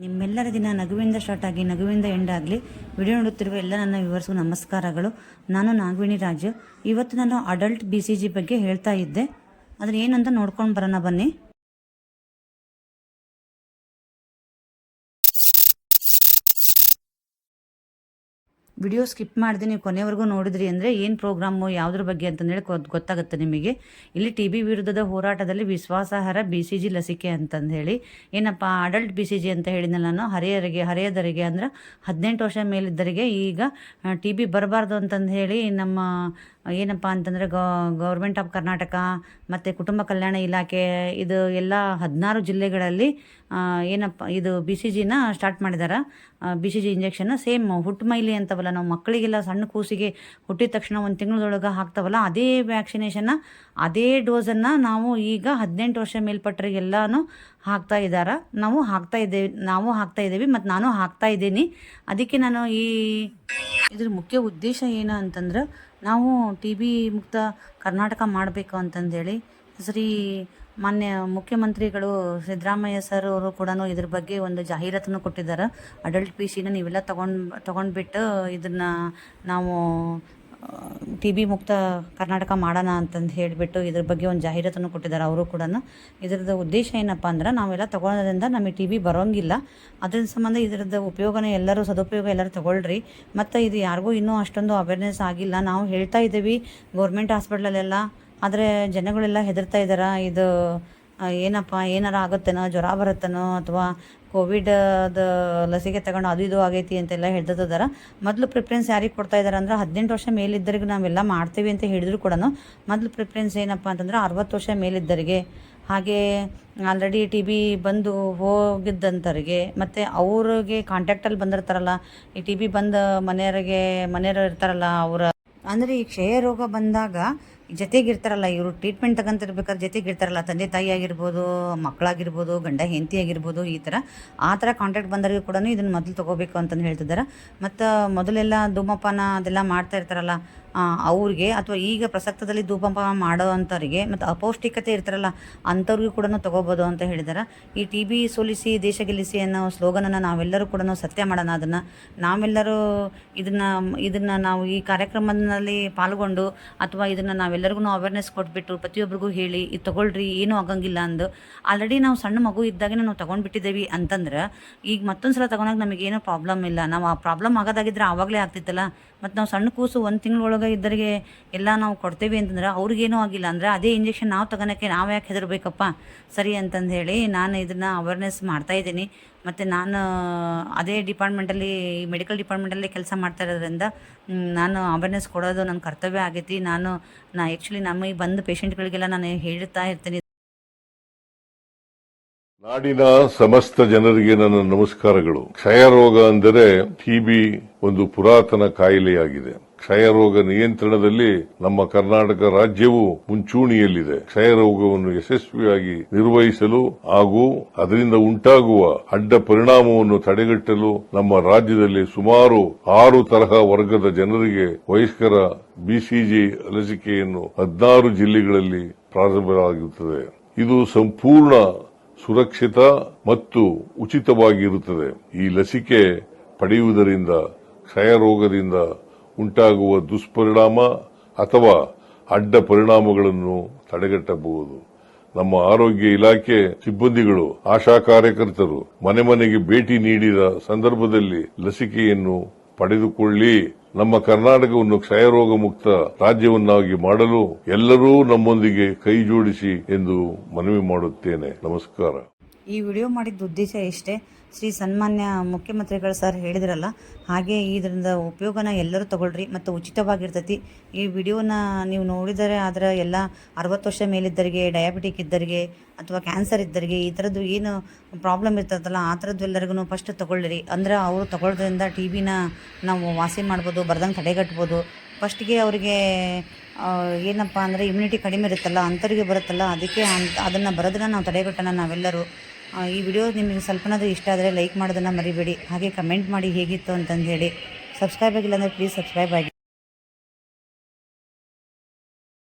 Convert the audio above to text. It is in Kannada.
ನಿಮ್ಮೆಲ್ಲರ ದಿನ ನಗುವಿಂದ ಸ್ಟಾರ್ಟ್ ಆಗಿ ನಗುವಿಂದ ಎಂಡ್ ಆಗಲಿ ವಿಡಿಯೋ ನೋಡುತ್ತಿರುವ ಎಲ್ಲ ನನ್ನ ವಿವರ್ಸ್ಗೂ ನಮಸ್ಕಾರಗಳು. ನಾನು ನಾಗವೇಣಿ ರಾಜು. ಇವತ್ತು ನಾನು ಅಡಲ್ಟ್ ಬಿ ಸಿ ಜಿ ಬಗ್ಗೆ ಹೇಳ್ತಾ ಇದ್ದೆ. ಅದನ್ನ ಏನಂತ ನೋಡ್ಕೊಂಡು ಬರೋಣ ಬನ್ನಿ. ವಿಡಿಯೋ ಸ್ಕಿಪ್ ಮಾಡಿದೆ ನೀವು ಕೊನೆವರೆಗೂ ನೋಡಿದ್ರಿ ಅಂದರೆ ಏನು ಪ್ರೋಗ್ರಾಮು ಯಾವುದ್ರ ಬಗ್ಗೆ ಅಂತಂದೇಳಿ ಗೊತ್- ಗೊತ್ತಾಗುತ್ತೆ ನಿಮಗೆ. ಇಲ್ಲಿ ಟಿ ಬಿ ವಿರುದ್ಧದ ಹೋರಾಟದಲ್ಲಿ ವಿಶ್ವಾಸಾರ್ಹ ಬಿ ಸಿ ಜಿ ಲಸಿಕೆ ಅಂತಂದೇಳಿ ಏನಪ್ಪ ಅಡಲ್ಟ್ ಬಿ ಸಿ ಜಿ ಅಂತ ಹೇಳಿದ್ನಲ್ಲ ನಾನು, ಹರಿಯರಿಗೆ ಹರಿಯದರಿಗೆ ಅಂದ್ರೆ ಹದಿನೆಂಟು ವರ್ಷ ಮೇಲಿದ್ದರಿಗೆ ಈಗ ಟಿ ಬಿ ಬರಬಾರ್ದು ಅಂತಂದು ಹೇಳಿ ನಮ್ಮ ಏನಪ್ಪ ಅಂತಂದರೆ ಗೌರ್ಮೆಂಟ್ ಆಫ್ ಕರ್ನಾಟಕ ಮತ್ತು ಕುಟುಂಬ ಕಲ್ಯಾಣ ಇಲಾಖೆ, ಇದು ಎಲ್ಲ ಹದಿನಾರು ಜಿಲ್ಲೆಗಳಲ್ಲಿ ಏನಪ್ಪ, ಇದು ಬಿ ಸಿ ಜಿನ ಸ್ಟಾರ್ಟ್ ಮಾಡಿದ್ದಾರೆ B C G injection same mile ಅಂತವಲ್ಲ, ನಾವು ಮಕ್ಕಳಿಗೆಲ್ಲ ಸಣ್ಣ ಕೂಸಿಗೆ ಹುಟ್ಟಿದ ತಕ್ಷಣ ಒಂದು ತಿಂಗಳದೊಳಗೆ ಹಾಕ್ತಾವಲ್ಲ, ಅದೇ ವ್ಯಾಕ್ಸಿನೇಷನ್ನ ಅದೇ ಡೋಸನ್ನು ನಾವು ಈಗ ಹದಿನೆಂಟು ವರ್ಷ ಮೇಲ್ಪಟ್ಟರಿಗೆಲ್ಲನೂ ಹಾಕ್ತಾ ಇದ್ದಾರೆ ನಾವು ಹಾಕ್ತಾ ಇದ್ದೇವೆ, ನಾವು ಹಾಕ್ತಾ ಇದ್ದೀವಿ ಮತ್ತು ನಾನು ಹಾಕ್ತಾ ಇದ್ದೀನಿ. ಅದಕ್ಕೆ ನಾನು ಈ, ಇದ್ರ ಮುಖ್ಯ ಉದ್ದೇಶ ಏನು ಅಂತಂದ್ರೆ ನಾವು ಟಿ ಬಿ ಮುಕ್ತ ಕರ್ನಾಟಕ ಮಾಡಬೇಕು ಅಂತಂದೇಳಿ ಶ್ರೀ ಮಾನ್ಯ ಮುಖ್ಯಮಂತ್ರಿಗಳು ಸಿದ್ದರಾಮಯ್ಯ ಸರ್ ಅವರು ಕೂಡ ಇದ್ರ ಬಗ್ಗೆ ಒಂದು ಜಾಹೀರಾತನ್ನು ಕೊಟ್ಟಿದ್ದಾರೆ. ಅಡಲ್ಟ್ ಪಿ ಸಿನ ನೀವೆಲ್ಲ ತಗೊಂಡು, ತೊಗೊಂಡ್ಬಿಟ್ಟು ಇದನ್ನು ನಾವು ಟಿ ಬಿ ಮುಕ್ತ ಕರ್ನಾಟಕ ಮಾಡೋಣ ಅಂತಂದು ಹೇಳಿಬಿಟ್ಟು ಇದ್ರ ಬಗ್ಗೆ ಒಂದು ಜಾಹೀರಾತನ್ನು ಕೊಟ್ಟಿದ್ದಾರೆ ಅವರು ಕೂಡ ಇದರದ ಉದ್ದೇಶ ಏನಪ್ಪ ಅಂದ್ರೆ ನಾವೆಲ್ಲ ತಗೊಳ್ಳೋದ್ರಿಂದ ನಮಗೆ ಟಿ ಬಿ ಬರೋಂಗಿಲ್ಲ. ಅದ್ರ ಸಂಬಂಧ ಇದರದ ಉಪಯೋಗನೇ ಎಲ್ಲರೂ ಸದುಪಯೋಗ ಎಲ್ಲರೂ ತಗೊಳ್ಳ್ರಿ ಮತ್ತು ಇದು ಯಾರಿಗೂ ಇನ್ನೂ ಅಷ್ಟೊಂದು ಅವೇರ್ನೆಸ್ ಆಗಿಲ್ಲ. ನಾವು ಹೇಳ್ತಾ ಇದ್ದೀವಿ ಗೌರ್ಮೆಂಟ್ ಹಾಸ್ಪಿಟ್ಲಲ್ಲೆಲ್ಲ. ಆದರೆ ಜನಗಳೆಲ್ಲ ಹೆದರ್ತಾ ಇದ್ದಾರೆ? ಇದು ಏನಪ್ಪ, ಏನಾರ ಆಗುತ್ತೇನೋ, ಜ್ವರ ಬರುತ್ತೇನೋ ಅಥವಾ ಕೋವಿಡದ ಲಸಿಕೆ ತಗೊಂಡು ಅದು ಇದು ಆಗೈತಿ ಅಂತೆಲ್ಲ ಹೇಳ್ತಿದ್ದಾರೆ ಮೊದಲು ಪ್ರಿಫರೆನ್ಸ್ ಯಾರಿಗೆ ಕೊಡ್ತಾ ಇದ್ದಾರೆ ಅಂದ್ರೆ ಹದಿನೆಂಟು ವರ್ಷ ಮೇಲಿದ್ದರಿಗೆ ನಾವೆಲ್ಲ ಮಾಡ್ತೀವಿ ಅಂತ ಹೇಳಿದ್ರು ಕೂಡ ಮೊದಲು ಪ್ರಿಫರೆನ್ಸ್ ಏನಪ್ಪ ಅಂತಂದ್ರೆ ಅರವತ್ತು ವರ್ಷ ಮೇಲಿದ್ದರಿಗೆ. ಹಾಗೆ ಆಲ್ರೆಡಿ ಟಿ ಬಿ ಬಂದು ಹೋಗಿದ್ದಂಥವ್ರಿಗೆ ಮತ್ತು ಅವ್ರಿಗೆ ಕಾಂಟ್ಯಾಕ್ಟಲ್ಲಿ ಬಂದಿರ್ತಾರಲ್ಲ, ಈ ಟಿ ಬಿ ಬಂದು ಮನೆಯವರಿಗೆ ಮನೆಯವರು ಇರ್ತಾರಲ್ಲ, ಅವರ ಅಂದರೆ ಈ ಕ್ಷಯ ರೋಗ ಬಂದಾಗ ಜೊತೆಗಿರ್ತಾರಲ್ಲ, ಇವರು ಟ್ರೀಟ್ಮೆಂಟ್ ತಗೊಂತಿರ್ಬೇಕಾದ್ರೆ ಜೊತೆಗಿರ್ತಾರಲ್ಲ, ತಂದೆ ತಾಯಿ ಆಗಿರ್ಬೋದು, ಮಕ್ಕಳಾಗಿರ್ಬೋದು, ಗಂಡ ಹೆಂಡತಿ ಆಗಿರ್ಬೋದು, ಈ ಥರ ಆ ಥರ ಕಾಂಟ್ಯಾಕ್ಟ್ ಬಂದವರಿಗೂ ಕೂಡ ಇದನ್ನು ಮೊದಲು ತೊಗೋಬೇಕು ಅಂತಂದು ಹೇಳ್ತಿದ್ದಾರೆ ಮತ್ತು ಮೊದಲೆಲ್ಲ ಧೂಮಪಾನ ಅದೆಲ್ಲ ಮಾಡ್ತಾ ಇರ್ತಾರಲ್ಲ ಅವ್ರಿಗೆ ಅಥವಾ ಈಗ ಪ್ರಸಕ್ತದಲ್ಲಿ ಧೂಪಂಪ ಮಾಡೋ ಅಂಥವ್ರಿಗೆ ಮತ್ತು ಅಪೌಷ್ಟಿಕತೆ ಇರ್ತಾರಲ್ಲ, ಅಂಥವ್ರಿಗೂ ಕೂಡ ತೊಗೋಬೋದು ಅಂತ ಹೇಳಿದಾರೆ. ಈ ಟಿ ಬಿ ಸೋಲಿಸಿ, ದೇಶ ಗೆಲ್ಲಿಸಿ ಅನ್ನೋ ಸ್ಲೋಗನನ್ನು ನಾವೆಲ್ಲರೂ ಕೂಡ ಸತ್ಯ ಮಾಡೋಣ, ಅದನ್ನು ನಾವೆಲ್ಲರೂ ಇದನ್ನು ಇದನ್ನು ನಾವು ಈ ಕಾರ್ಯಕ್ರಮದಲ್ಲಿ ಪಾಲ್ಗೊಂಡು ಅಥವಾ ಇದನ್ನು ನಾವೆಲ್ಲರಿಗೂ ಅವೇರ್ನೆಸ್ ಕೊಟ್ಬಿಟ್ಟು ಪ್ರತಿಯೊಬ್ಬರಿಗೂ ಹೇಳಿ, ಇದು ತೊಗೊಳ್ರಿ, ಏನೂ ಆಗಂಗಿಲ್ಲ ಅಂದು ಆಲ್ರೆಡಿ ನಾವು ಸಣ್ಣ ಮಗು ಇದ್ದಾಗನೇ ನಾವು ತೊಗೊಂಡ್ಬಿಟ್ಟಿದ್ದೀವಿ ಅಂತಂದ್ರೆ, ಈಗ ಮತ್ತೊಂದು ಸಲ ತಗೊಂಡಾಗ ನಮಗೇನೂ ಪ್ರಾಬ್ಲಮ್ ಇಲ್ಲ. ನಾವು ಆ ಪ್ರಾಬ್ಲಮ್ ಆಗೋದಾಗಿದ್ದರೆ ಆವಾಗಲೇ ಆಗ್ತಿತ್ತಲ್ಲ, ಮತ್ತು ನಾವು ಸಣ್ಣ ಕೂಸು ಒಂದು ತಿಂಗಳೊಳಗೆ ಇದ್ದರಿಗೆ ಎಲ್ಲ ನಾವು ಕೊಡ್ತೇವೆ ಅಂತಂದ್ರೆ ಅವ್ರಿಗೇನೂ ಆಗಿಲ್ಲ. ಅಂದರೆ ಅದೇ ಇಂಜೆಕ್ಷನ್ ನಾವು ತಗೋಳಕ್ಕೆ ನಾವು ಯಾಕೆ ಹೆದರಬೇಕಪ್ಪ? ಸರಿ ಅಂತಂದು ಹೇಳಿ ನಾನು ಇದನ್ನು ಅವೇರ್ನೆಸ್ ಮಾಡ್ತಾ ಇದ್ದೀನಿ. ಮತ್ತು ನಾನು ಅದೇ ಡಿಪಾರ್ಟ್ಮೆಂಟಲ್ಲಿ ಮೆಡಿಕಲ್ ಡಿಪಾರ್ಟ್ಮೆಂಟಲ್ಲಿ ಕೆಲಸ ಮಾಡ್ತಾ ಇರೋದ್ರಿಂದ ನಾನು ಅವೇರ್ನೆಸ್ ಕೊಡೋದು ನನ್ನ ಕರ್ತವ್ಯ ಆಗೈತಿ. ನಾನು, ನಾ ಆ್ಯಕ್ಚುಲಿ ನಮಗೆ ಬಂದ ಪೇಷಂಟ್ಗಳಿಗೆಲ್ಲ ನಾನು ಹೇಳ್ತಾ ಇರ್ತೀನಿ. ನಾಡಿನ ಸಮಸ್ತ ಜನರಿಗೆ ನನ್ನ ನಮಸ್ಕಾರಗಳು. ಕ್ಷಯ ರೋಗ ಅಂದರೆ ಟಿಬಿ ಒಂದು ಪುರಾತನ ಕಾಯಿಲೆಯಾಗಿದೆ. ಕ್ಷಯ ರೋಗ ನಿಯಂತ್ರಣದಲ್ಲಿ ನಮ್ಮ ಕರ್ನಾಟಕ ರಾಜ್ಯವು ಮುಂಚೂಣಿಯಲ್ಲಿದೆ. ಕ್ಷಯ ರೋಗವನ್ನು ಯಶಸ್ವಿಯಾಗಿ ನಿರ್ವಹಿಸಲು ಹಾಗೂ ಅದರಿಂದ ಉಂಟಾಗುವ ಅಡ್ಡ ಪರಿಣಾಮವನ್ನು ತಡೆಗಟ್ಟಲು ನಮ್ಮ ರಾಜ್ಯದಲ್ಲಿ ಸುಮಾರು ಆರು ತರಹ ವರ್ಗದ ಜನರಿಗೆ ವಯಸ್ಕರ ಬಿಸಿಜಿ ಲಸಿಕೆಯನ್ನು ಹದಿನಾರು ಜಿಲ್ಲೆಗಳಲ್ಲಿ ಪ್ರಾರಂಭವಾಗುತ್ತದೆ. ಇದು ಸಂಪೂರ್ಣ ಸುರಕ್ಷಿತ ಮತ್ತು ಉಚಿತವಾಗಿರುತ್ತದೆ. ಈ ಲಸಿಕೆ ಪಡೆಯುವುದರಿಂದ ಕ್ಷಯ ರೋಗದಿಂದ ಉಂಟಾಗುವ ದುಷ್ಪರಿಣಾಮ ಅಥವಾ ಅಡ್ಡ ಪರಿಣಾಮಗಳನ್ನು ತಡೆಗಟ್ಟಬಹುದು. ನಮ್ಮ ಆರೋಗ್ಯ ಇಲಾಖೆ ಸಿಬ್ಬಂದಿಗಳು, ಆಶಾ ಕಾರ್ಯಕರ್ತರು ಮನೆ ಮನೆಗೆ ಭೇಟಿ ನೀಡಿದ ಸಂದರ್ಭದಲ್ಲಿ ಲಸಿಕೆಯನ್ನು ಪಡೆದುಕೊಳ್ಳಿ. ನಮ್ಮ ಕರ್ನಾಟಕವನ್ನು ಕ್ಷಯರೋಗ ಮುಕ್ತ ರಾಜ್ಯವನ್ನಾಗಿ ಮಾಡಲು ಎಲ್ಲರೂ ನಮ್ಮೊಂದಿಗೆ ಕೈ ಜೋಡಿಸಿ ಎಂದು ಮನವಿ ಮಾಡುತ್ತೇನೆ. ನಮಸ್ಕಾರ. ಈ ವಿಡಿಯೋ ಮಾಡಿದ್ದ ಉದ್ದೇಶ ಇಷ್ಟೇ ಶ್ರೀ ಸನ್ಮಾನ್ಯ ಮುಖ್ಯಮಂತ್ರಿಗಳು ಸರ್ ಹೇಳಿದ್ರಲ್ಲ, ಹಾಗೆ ಇದರಿಂದ ಉಪಯೋಗನ ಎಲ್ಲರೂ ತಗೊಳ್ರಿ ಮತ್ತು ಉಚಿತವಾಗಿರ್ತೈತಿ. ಈ ವಿಡಿಯೋನ ನೀವು ನೋಡಿದರೆ ಅದರ ಎಲ್ಲ ಅರವತ್ತು ವರ್ಷ ಮೇಲಿದ್ದರಿಗೆ ಡಯಾಬಿಟಿಕ್ ಇದ್ದರಿಗೆ ಅಥವಾ ಕ್ಯಾನ್ಸರ್ ಇದ್ದರಿಗೆ ಈ ಥರದ್ದು ಏನು ಪ್ರಾಬ್ಲಮ್ ಇರ್ತದಲ್ಲ ಆ ಥರದ್ದು ಎಲ್ಲರಿಗೂ ಫಸ್ಟ್ ತಗೊಳ್ಳಿರಿ. ಅಂದ್ರೆ ಅವರು ತಗೊಳ್ಳೋದ್ರಿಂದ ಟಿ ವಿನ ನಾವು ವಾಸಿ ಮಾಡ್ಬೋದು, ಬರ್ದಂಗೆ ತಡೆಗಟ್ಬೋದು. ಫಸ್ಟಿಗೆ ಅವರಿಗೆ ಏನಪ್ಪ ಅಂದರೆ ಇಮ್ಯುನಿಟಿ ಕಡಿಮೆ ಇರುತ್ತಲ್ಲ, ಅಂಥವ್ರಿಗೆ ಬರುತ್ತಲ್ಲ, ಅದಕ್ಕೆ ಅದನ್ನು ಬರೋದನ್ನ ನಾವು ತಡೆಗಟ್ಟೋಣ ನಾವೆಲ್ಲರೂ. ಈ ವಿಡಿಯೋ ನಿಮಗೆ ಸ್ವಲ್ಪನಾದರೂ ಇಷ್ಟ ಆದರೆ ಲೈಕ್ ಮಾಡೋದನ್ನು ಮರಿಬೇಡಿ. ಹಾಗೆ ಕಮೆಂಟ್ ಮಾಡಿ ಹೇಗಿತ್ತು ಅಂತಂದು ಹೇಳಿ. ಸಬ್ಸ್ಕ್ರೈಬ್ ಆಗಿಲ್ಲ ಅಂದರೆ ಪ್ಲೀಸ್ ಸಬ್ಸ್ಕ್ರೈಬ್ ಆಗಿ